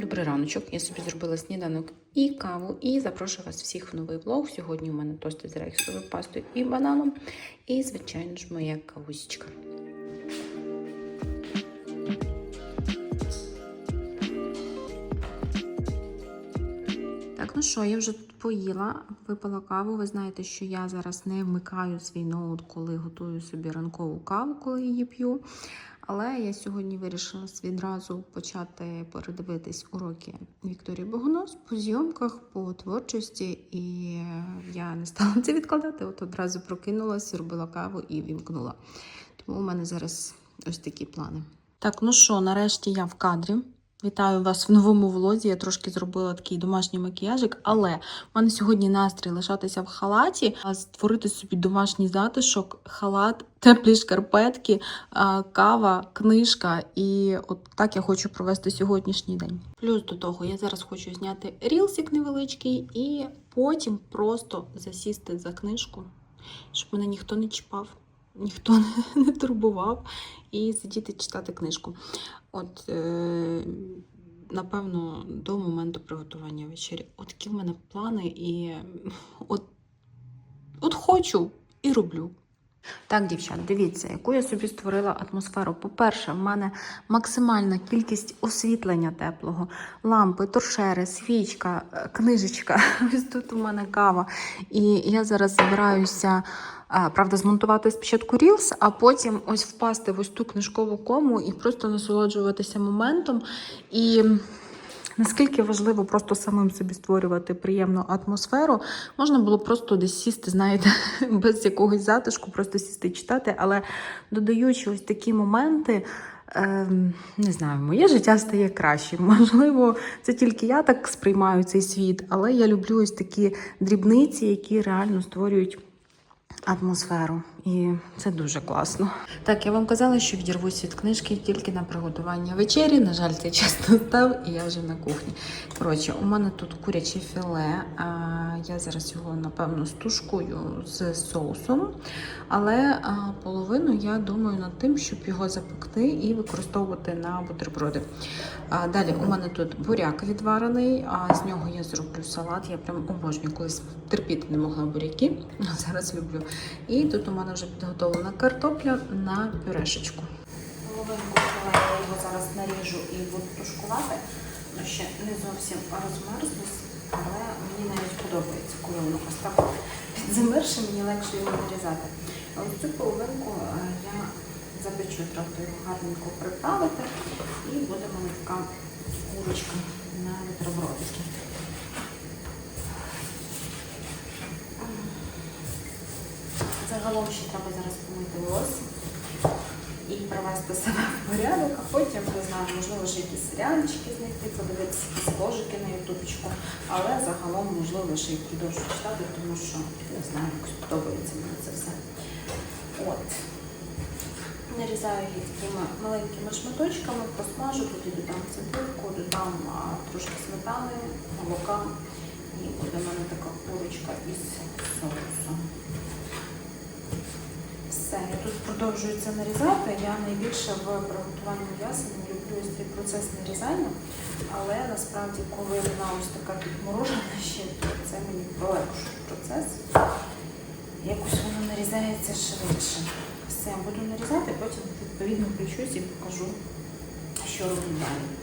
добрий раночок. Я собі зробила сніданок і каву, і запрошую вас всіх в новий влог. Сьогодні у мене тости з рейхсовою пастою і бананом. І, звичайно ж, моя кавусічка. Так, ну що, я вже тут поїла, випила каву. Ви знаєте, що я зараз не вмикаю свій ноут, коли готую собі ранкову каву, коли її п'ю. Але я сьогодні вирішила відразу почати передивитись уроки Вікторії Богонос по зйомках, по творчості, і я не стала це відкладати. От одразу прокинулася, робила каву і вімкнула. Тому у мене зараз ось такі плани. Так, ну що, нарешті я в кадрі. Вітаю вас в новому влозі. Я трошки зробила такий домашній макіяжик, але в мене сьогодні настрій лишатися в халаті, а створити собі домашній затишок, халат, теплі шкарпетки, кава, книжка. І от так я хочу провести сьогоднішній день. Плюс до того, я зараз хочу зняти рілсик невеличкий і потім просто засісти за книжку, щоб мене ніхто не чіпав. Ніхто не, турбував і сидіти читати книжку. От, е, напевно, до моменту приготування вечері. От такі в мене плани, і от, от хочу і роблю. Так, дівчат, дивіться, яку я собі створила атмосферу. По-перше, в мене максимальна кількість освітлення теплого, лампи, торшери, свічка, е, книжечка. Ось тут у мене кава. І я зараз збираюся. Правда, змонтувати спочатку Reels, а потім ось впасти в ось ту книжкову кому і просто насолоджуватися моментом. І наскільки важливо просто самим собі створювати приємну атмосферу, можна було просто десь сісти, знаєте, без якогось затишку, просто сісти і читати. Але додаючи ось такі моменти. Ем, не знаю, моє життя стає кращим. Можливо, це тільки я так сприймаю цей світ, але я люблю ось такі дрібниці, які реально створюють атмосферу. І це дуже класно. Так, я вам казала, що відірвусь від книжки тільки на приготування вечері. На жаль, цей час настав, і я вже на кухні. Коротше, у мене тут куряче філе. А я зараз його, напевно, стушкую з соусом. Але половину я думаю над тим, щоб його запекти і використовувати на бутерброди. Далі у мене тут буряк відварений, а з нього я зроблю салат. Я прям обожнюю, колись терпіти не могла буряки, а зараз люблю. І тут у мене вже підготовлена картопля на пюрешечку. Половинку я його зараз наріжу і буду тушкувати. Воно ще не зовсім розмерзлось, але мені навіть подобається, коли воно так підзамерше, мені легше його нарізати. Ось цю половинку е, я запечу, треба його гарненько приправити, і буде мене така курочка на бутербродики. Загалом ще треба зараз помити волосся і привести себе в порядок, а потім, не знаю, можливо, ще якісь серіальчики знайти, подивитися якісь ложики на ютубчику, але загалом, можливо, ще й продовжу читати, тому що, не знаю, якось подобається мені це все. От. Нарізаю її такими маленькими шматочками, просмажу, тоді додам цибульку, додам трошки сметани, молока, і буде в мене така курочка із соусом. Все, я тут продовжую це нарізати. Я найбільше в приготуванні м'яса не люблю цей процес нарізання, але насправді, коли вона ось така підморожена ще, то це мені полегшує процес. Якось воно нарізається швидше. Все, буду нарізати, потім відповідно включусь і покажу, що роблю далі.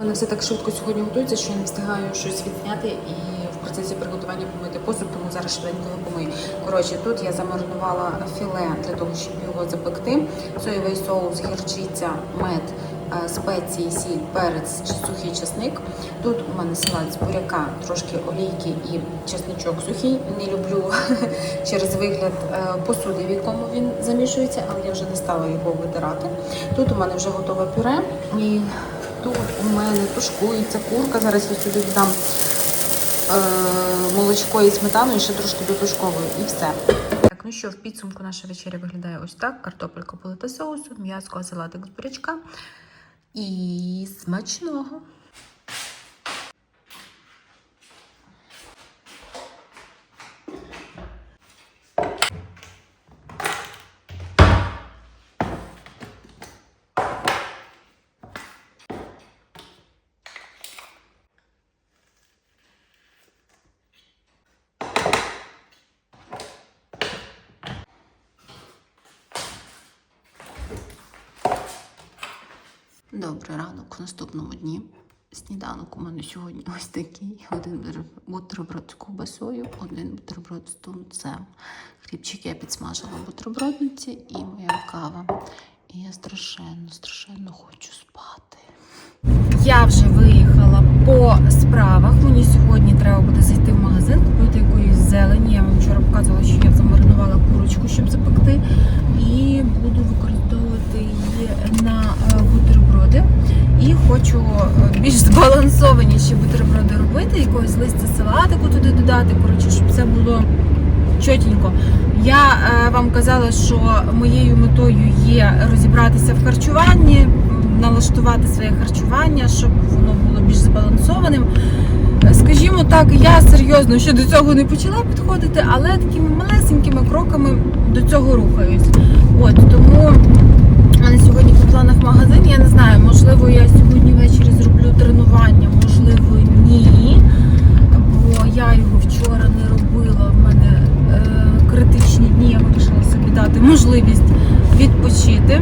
Мене все так швидко сьогодні готується, що я не встигаю щось відзняти і в процесі приготування помити посуд, тому зараз швиденько помию. Коротше, тут я замаринувала філе для того, щоб його запекти. Соєвий соус, гірчиця, мед, е, спеції, сіль, перець чи сухий чесник. Тут у мене салат з буряка, трошки олійки і чесничок сухий. Не люблю через вигляд е, посуди, в якому він замішується, але я вже не стала його витирати. Тут у мене вже готове пюре. І Тут у мене тушкується курка. Зараз я сюди додам е, молочко і сметану і ще трошки дотушковую. І все. Так, ну що, в підсумку наша вечеря виглядає ось так. Картопелька полита соусу, м'яско, салатик з бурячка. І смачного. Добрий ранок в наступному дні. Сніданок у мене сьогодні ось такий. Один бутерброд з ковбасою, один бутерброд з тунцем. Хлібчик я підсмажила в бутербродниці і моя кава. І я страшенно, страшенно хочу спати. Я вже виїхала по справах. Мені сьогодні треба буде зайти в магазин, купити якоїсь зелені. Я вам вчора показувала, що я замаринувала курочку, щоб запекти. І буду використовувати її на е. І хочу е, більш збалансованіші бутерброди робити, якогось листя салатику туди додати. Коротше, щоб все було чотенько. Я е, вам казала, що моєю метою є розібратися в харчуванні, налаштувати своє харчування, щоб воно було більш збалансованим. Скажімо так, я серйозно ще до цього не почала підходити, але такими малесенькими кроками до цього рухаюсь. От тому у мене сьогодні по планах магазин. Я не знаю, можливо, я сьогодні ввечері зроблю тренування, можливо, ні. Бо я його вчора не робила. В мене е, критичні дні я вирішила собі дати можливість відпочити.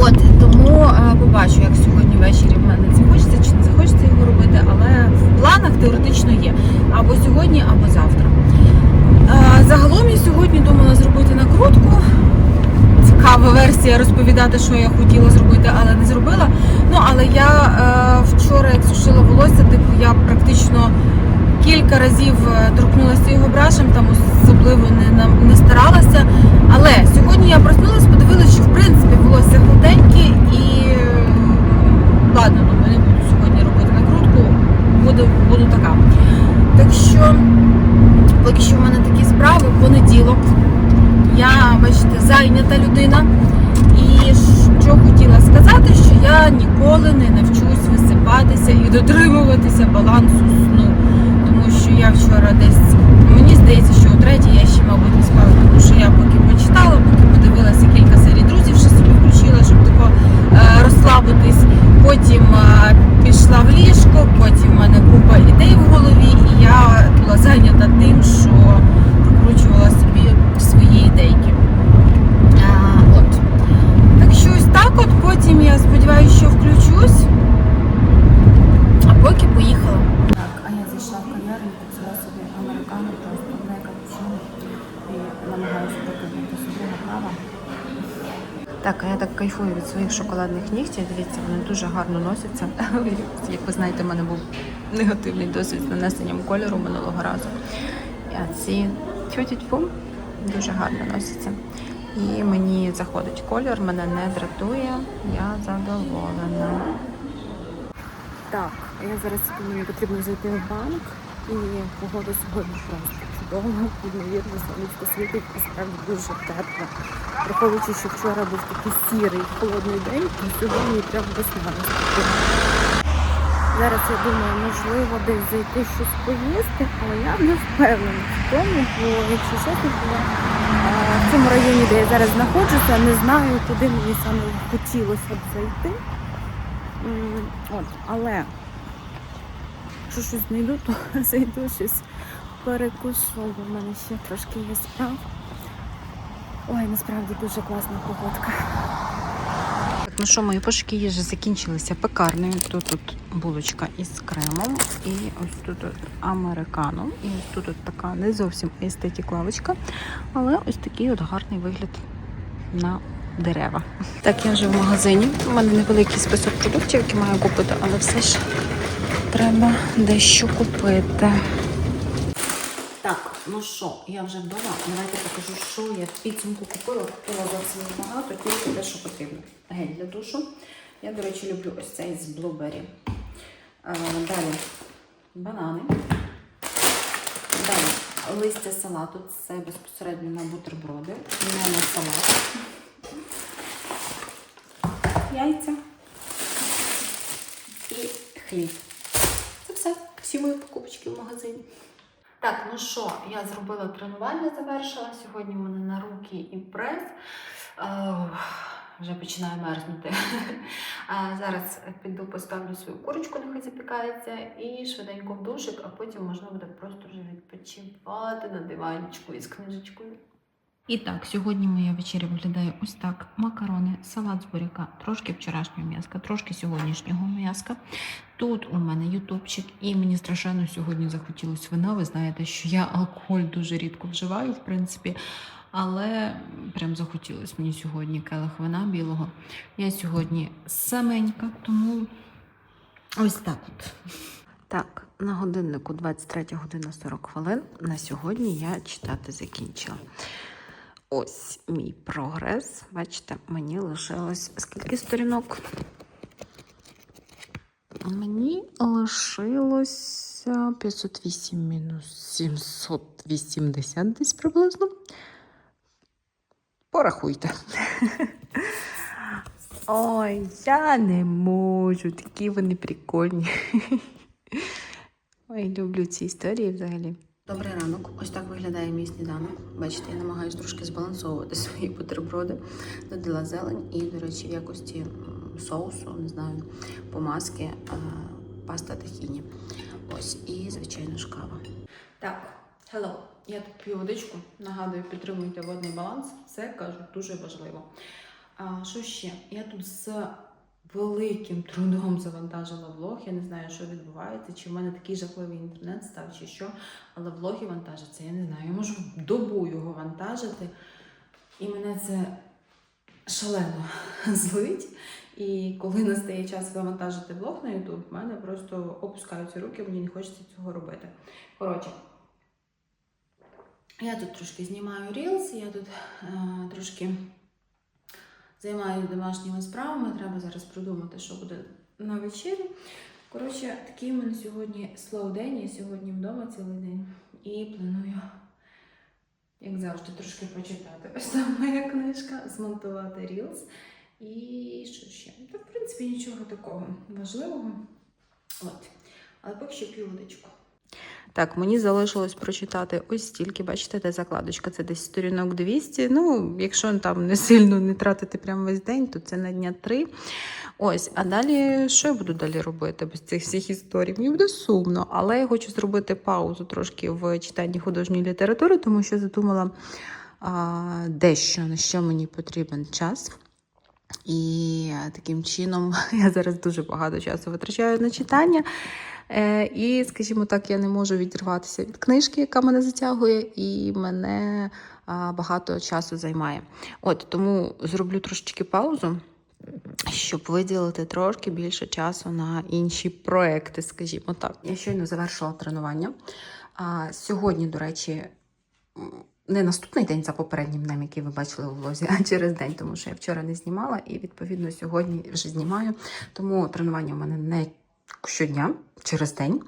От тому е, побачу, як сьогодні ввечері в мене захочеться чи не захочеться його робити, але в планах теоретично є. Або сьогодні, або завтра. Е, загалом я сьогодні думала зробити накрутку. Версія розповідати, що я хотіла зробити, але не зробила. Ну але я е, вчора, як сушила волосся, типу я практично кілька разів е, торкнулася його брашем, там особливо не, не старалася. Але сьогодні я проснулася, подивилася, що в принципі волосся гладеньке і е, ладно, думаю, не буду сьогодні робити накрутку, буду, буду така. Так що поки що в мене такі справи, понеділок. Я, бачите, зайнята людина. І що хотіла сказати, що я ніколи не навчусь висипатися і дотримуватися балансу сну. Тому що я вчора десь, мені здається, що у третій я ще, мабуть, не спала, тому що я поки почитала, поки подивилася кілька серій друзів, ще собі включила, щоб тако е, розслабитись. Потім е, пішла в ліжко, потім в мене купа ідей в голові, і я була зайнята тим, що прокручувала собі свої ідейки. А, от. Так що ось так от, потім я сподіваюся, що включусь. Так, а я так кайфую від своїх шоколадних нігтів. Дивіться, вони дуже гарно носяться. Як ви знаєте, в мене був негативний досвід з нанесенням кольору минулого разу. А ці тьотітьфу дуже гарно носяться. І мені заходить колір, мене не дратує, я задоволена. Так, я зараз мені потрібно зайти в банк, і погода сьогодні просто чудова, відмовірно, сонечко світить і справді дуже тепло. Враховуючи, що вчора був такий сірий, холодний день, то сьогодні прям весна. Зараз я думаю, можливо, десь зайти щось поїсти, але я не впевнена в тому, бо якщо чесно, то в цьому районі, де я зараз знаходжуся, не знаю, куди мені саме хотілося б зайти. От, але якщо щось знайду, то зайду щось перекушу, бо в мене ще трошки є справ. Ой, насправді дуже класна погодка. Так, ну що, мої пошуки їжі закінчилися пекарнею. Тут тут булочка із кремом, і ось тут от американо. І ось тут така не зовсім естетик лавочка, але ось такий от гарний вигляд на дерева. Так, я вже в магазині. У мене невеликий список продуктів, які маю купити, але все ж треба дещо купити. Ну що, я вже вдома. Давайте покажу, що я в підсумку купила. Купила зовсім небагато, тільки те, що потрібно. Гель для душу. Я, до речі, люблю ось цей з блубері. Далі банани. Далі листя салату. Це безпосередньо на бутерброди, не на салат. Яйця і хліб. Це все. Всі мої покупочки в магазині. Так, ну що, я зробила тренування, завершила. Сьогодні в мене на руки і прес. Е, вже починає мерзнути. А зараз піду поставлю свою курочку, нехай запікається, і швиденько в душик, а потім можна буде просто вже відпочивати на диванчику із книжечкою. І так, сьогодні моя вечеря виглядає ось так: макарони, салат з буряка, трошки вчорашнього м'яска, трошки сьогоднішнього м'яска. Тут у мене ютубчик, і мені страшенно сьогодні захотілося вина. Ви знаєте, що я алкоголь дуже рідко вживаю, в принципі. Але прям захотілося мені сьогодні келих вина білого. Я сьогодні саменька, тому ось так от. Так, на годиннику 23 година 40 хвилин. На сьогодні я читати закінчила. Ось мій прогрес. Бачите, мені лишилось скільки сторінок? Мені лишилося 508 мінус 780 десь приблизно. Порахуйте. Ой, я не можу, такі вони прикольні. Ой, люблю ці історії взагалі. Добрий ранок. Ось так виглядає мій сніданок. Бачите, я намагаюся трошки збалансовувати свої бутерброди. Додала зелень і, до речі, в якості соусу, не знаю, помазки, е, паста тахіні. Ось, і, звичайно ж, кава. Так, hello. Я тут п'ю водичку. Нагадую, підтримуйте водний баланс. Це кажу дуже важливо. А, що ще? Я тут з великим трудом завантажила влог. Я не знаю, що відбувається, чи в мене такий жахливий інтернет став, чи що. Але влоги вантажаться, я не знаю. Я можу добу його вантажити, і мене це шалено злить. І коли настає час вивантажити влог на YouTube, в мене просто опускаються руки, мені не хочеться цього робити. Коротше, я тут трошки знімаю Reels, я тут е, трошки займаюся домашніми справами. Треба зараз придумати, що буде на вечерю. Коротше, такий в мене сьогодні слоу день. Я сьогодні вдома цілий день і планую, як завжди, трошки почитати. Ось там моя книжка, змонтувати Reels. І що ще? Та, в принципі, нічого такого важливого. От. Але поки що п'ю. Так, мені залишилось прочитати ось стільки, бачите, де закладочка, це десь сторінок 200. Ну, якщо там не сильно не тратити прямо весь день, то це на дня 3. Ось, а далі, що я буду далі робити без цих всіх історій? Мені буде сумно, але я хочу зробити паузу трошки в читанні художньої літератури, тому що задумала а, дещо, на що мені потрібен час. І таким чином я зараз дуже багато часу витрачаю на читання. Е, І, скажімо так, я не можу відірватися від книжки, яка мене затягує, і мене багато часу займає. От тому зроблю трошечки паузу, щоб виділити трошки більше часу на інші проекти, скажімо так. Я щойно завершила тренування. Сьогодні, до речі, не наступний день за попереднім днем, який ви бачили у влозі, а через день, тому що я вчора не знімала і відповідно сьогодні вже знімаю. Тому тренування у мене не щодня, через день.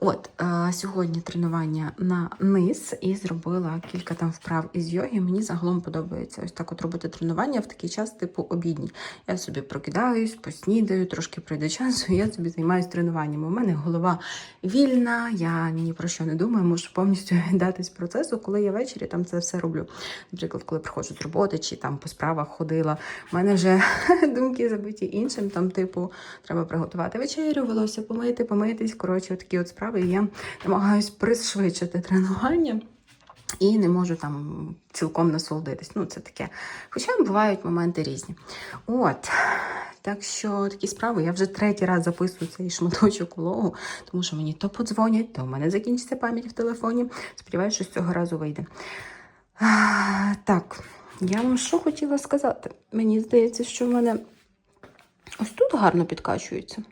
От е, сьогодні тренування на низ і зробила кілька там вправ із йоги. Мені загалом подобається ось так от робити тренування в такий час, типу обідній. Я собі прокидаюсь, поснідаю, трошки пройде часу, я собі займаюся тренуванням. У мене голова вільна, я ні про що не думаю, можу повністю віддатись процесу, коли я ввечері там це все роблю. Наприклад, коли приходжу з роботи чи там по справах ходила. У мене вже думки забиті іншим, там, типу, треба приготувати вечерю, волосся помити, помитись. Коротше, такі от справи. І я намагаюсь пришвидшити тренування. І не можу там цілком насолодитись. Ну, це таке. Хоча бувають моменти різні. От. Так що такі справи. Я вже третій раз записую цей шматочок влогу, тому що мені то подзвонять, то в мене закінчиться пам'ять в телефоні. Сподіваюся, що з цього разу вийде. А, так, я вам що хотіла сказати? Мені здається, що в мене ось тут гарно підкачується.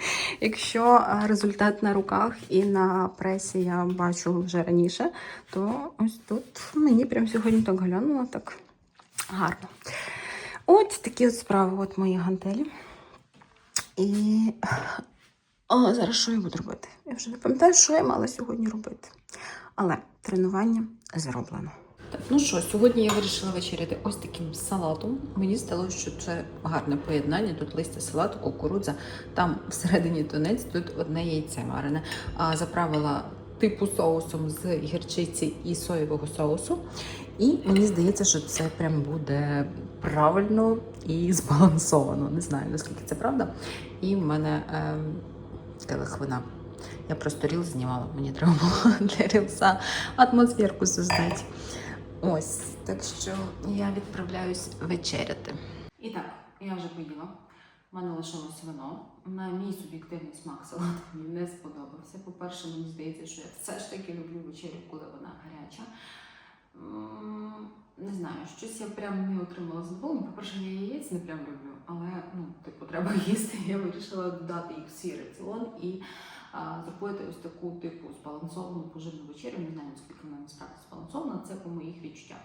Якщо результат на руках і на пресі я бачу вже раніше, то ось тут мені прям сьогодні так глянуло так гарно. От такі от справи, от мої гантелі. І О, зараз що я буду робити? Я вже не пам'ятаю, що я мала сьогодні робити. Але тренування зроблено. Так, ну що, сьогодні я вирішила вечеряти ось таким салатом. Мені здалося, що це гарне поєднання. Тут листя салату, кукурудза, там всередині тунець, тут одне яйце варене. А заправила типу соусом з гірчиці і соєвого соусу. І мені здається, що це прям буде правильно і збалансовано. Не знаю, наскільки це правда. І в мене е, келих вина. Я просто ріл знімала, мені треба було для рілса атмосферку создати. Ось, так що я відправляюсь вечеряти. І так, я вже поїла. У мене лишилось вино. На мій суб'єктивний смак салат мені не сподобався. По-перше, мені здається, що я все ж таки люблю вечерю, коли вона гаряча. Не знаю, щось я прям не отримала задоволення. По-перше, я яєць не прям люблю, але ну, типу, треба їсти. Я вирішила додати їх в свій раціон і зробити ось таку типу збалансовану поживну вечерю. Не знаю, наскільки вона насправді збалансована, це по моїх відчуттях.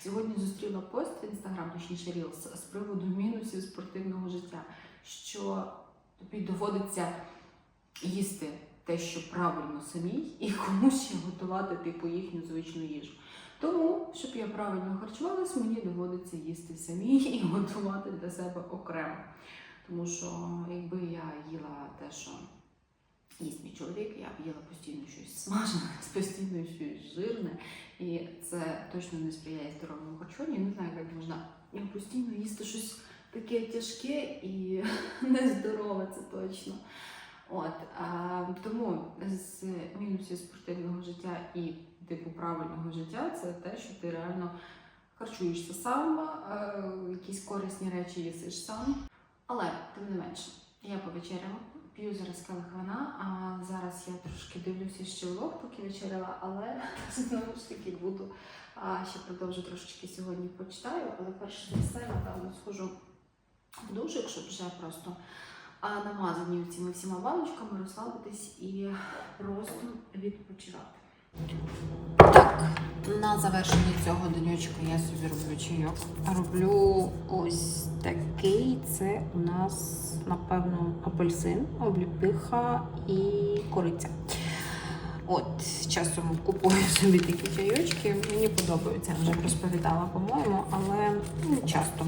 Сьогодні зустріла пост в інстаграм, точніше Рілс, з приводу мінусів спортивного життя, що тобі доводиться їсти те, що правильно самій, і комусь ще готувати типу їхню звичну їжу. Тому, щоб я правильно харчувалась, мені доводиться їсти самій і готувати для себе окремо. Тому що якби я їла те, що їсть мій чоловік, я б їла постійно щось смажене, постійно щось жирне, і це точно не сприяє здоровому харчуванню. Не знаю, як можна постійно їсти щось таке тяжке і нездорове, це точно. От а, тому з мінусів спортивного життя і типу правильного життя це те, що ти реально харчуєшся сам, е, якісь корисні речі їсиш сам. Але тим не менше, я повечеряла, п'ю зараз вина, а зараз я трошки дивлюся ще влог, поки вечеряла, але знову ж таки буду а, ще продовжу трошечки сьогодні почитаю, але перш за все, напевно, схожу в душик, щоб вже просто намазані цими всіма баночками розслабитись і просто відпочивати. Так, на завершення цього денечка я собі роблю чайок. Роблю ось такий. Це у нас, напевно, апельсин, обліпиха і кориця. От, часом купую собі такі чайочки. Мені подобаються, вже розповідала, по-моєму, але не часто.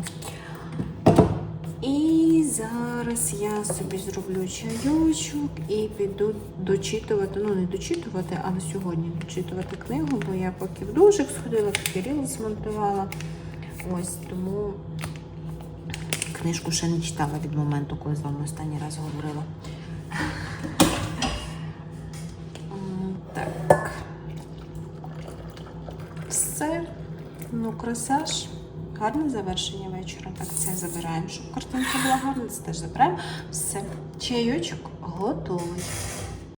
Зараз я собі зроблю чайочок і піду дочитувати, ну не дочитувати, але сьогодні дочитувати книгу, бо я поки в душик сходила, поки ріл змонтувала. Ось тому книжку ще не читала від моменту, коли з вами останній раз говорила. Так. Все. Ну, красаж. Гарне завершення вечора. Так, це забираємо, щоб картинка була гарна. Це теж забираємо. Все. Чайочок готовий.